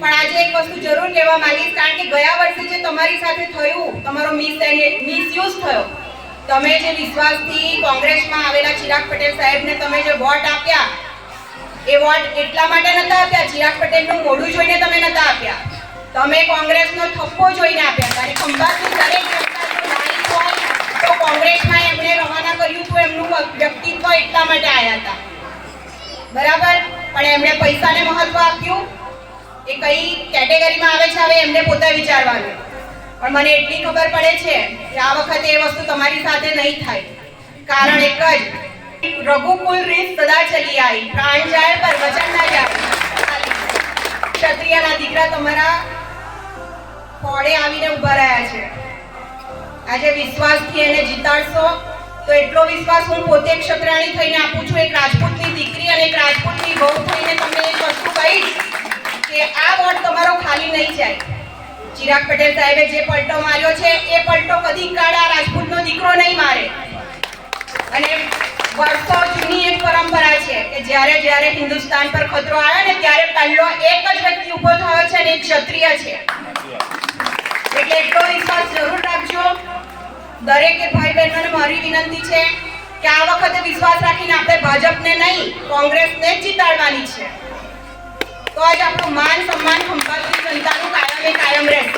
પણ આજે એક વસ્તુ જરૂર કહેવા માંગીશ, કારણ કે ગયા વર્ષે જે તમારી સાથે થયું, તમારો મિસ મિસયુઝ થયો. તમે જે વિશ્વાસથી કોંગ્રેસમાં આવેલા ચિરાગ પટેલ સાહેબને તમે જે વોટ આપ્યા, એ વોટ એટલા માટે નતા આપ્યા? ચિરાગ પટેલનું મોઢું જોઈને તમે નતા આપ્યા? તમે કોંગ્રેસનો થપ્પો જોઈને આપ્યા હતા. અને દરેક તો કોંગ્રેસમાં એમણે રવાના કર્યું હતું એમનું વ્યક્તિત્વ એટલા માટે આવ્યા હતા. બરાબર? પણ એમણે પૈસાને મહત્વ આપ્યું. કઈ કેટેગરીમાં આવે છે હવે એમને પોતે વિચારવાનું. પણ મને એટલી ખબર પડે છે કે આ વખતે એ વસ્તુ તમારી સાથે નહીં થાય. કારણ એક જ, રઘુકુલ રીત સદા ચલી આવી પ્રાણ જાય પર વચન ના જાય. ક્ષત્રિયના દીકરા તમારા ખોળે આવીને ઊભા રહ્યા છે. આજે વિશ્વાસથી એને જીતાડશો, તો એટલો વિશ્વાસ હું પોતે ક્ષત્રાણી થઈને આપું છું, એક રાજપૂતની દીકરી અને એક નહીં જાય. ચિરાગ પટેલ સાહેબે જે પલટો માર્યો છે, એ પલટો કદી કાળા રાજપૂતનો દીકરો નહીં મારે. અને વર્ષો જૂની એક પરંપરા છે કે જ્યારે જ્યારે હિન્દુસ્તાન પર ખતરો આવ્યો ને ત્યારે પહેલો એક જ વ્યક્તિ ઊભો થયો છે અને એ ક્ષત્રિય છે. એટલે એટલો વિશ્વાસ જરૂર રાખજો. દરેકે ભાઈ બહેનોને મારી વિનંતી છે કે આ વખતે વિશ્વાસ રાખીને આપણે ભાજપને નહીં, કોંગ્રેસને જ જીતાડવાની છે. તો જ આપણું માન સન્માન ખંભાતની જનતાનું કાયમે કાયમ રહેશે.